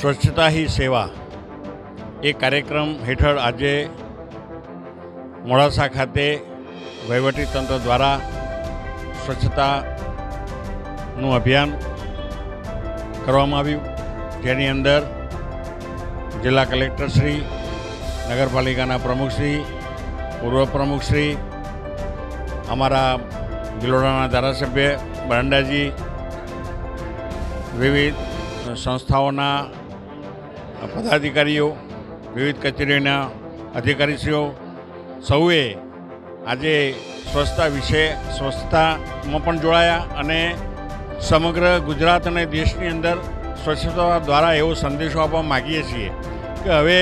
સ્વચ્છતા હી સેવા એ કાર્યક્રમ હેઠળ આજે મોડાસા ખાતે વહીવટીતંત્ર દ્વારા સ્વચ્છતાનું અભિયાન કરવામાં આવ્યું. જેની અંદર જિલ્લા કલેક્ટરશ્રી નગરપાલિકાના પ્રમુખશ્રી પૂર્વ પ્રમુખશ્રી અમારા ગિલોડાના ધારાસભ્ય બરંડાજી, વિવિધ સંસ્થાઓના પદાધિકારીઓ, વિવિધ કચેરીના અધિકારીશ્રીઓ, સૌએ આજે સ્વચ્છતા વિશે સ્વચ્છતામાં પણ જોડાયા અને સમગ્ર ગુજરાત અને દેશની અંદર સ્વચ્છતા દ્વારા એવો સંદેશો આપવા માગીએ છીએ કે હવે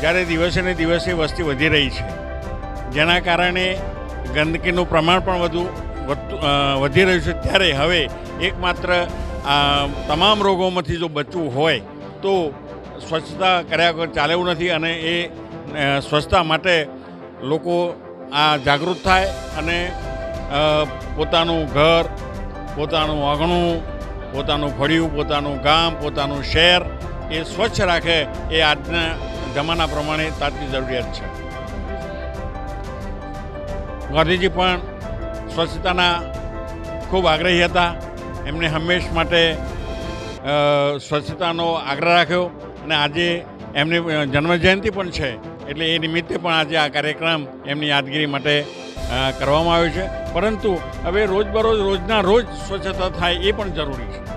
જ્યારે દિવસે ને દિવસે વસ્તી વધી રહી છે, જેના કારણે ગંદકીનું પ્રમાણ પણ વધુ, વધી રહ્યું છે, ત્યારે હવે એકમાત્ર તમામ રોગોમાંથી જો બચવું હોય તો સ્વચ્છતા કર્યા વગર ચાલે નથી અને એ સ્વચ્છતા માટે લોકો આ જાગૃત થાય અને પોતાનું ઘર, પોતાનું આંગણું પોતાનું ફળિયું, પોતાનું ગામ, પોતાનું શહેર એ સ્વચ્છ રાખે એ આજના જમાના પ્રમાણે તાતી જરૂરિયાત છે. ગાંધીજી પણ સ્વચ્છતાના ખૂબ આગ્રહી હતા. એમને હંમેશ માટે સ્વચ્છતાનો આગ્રહ રાખ્યો અને આજે એમની જન્મજયંતિ પણ છે. એટલે એ નિમિત્તે પણ આજે આ કાર્યક્રમ એમની યાદગીરી માટે કરવામાં આવ્યો છે. પરંતુ હવે રોજબરોજ રોજના રોજ સ્વચ્છતા થાય એ પણ જરૂરી છે.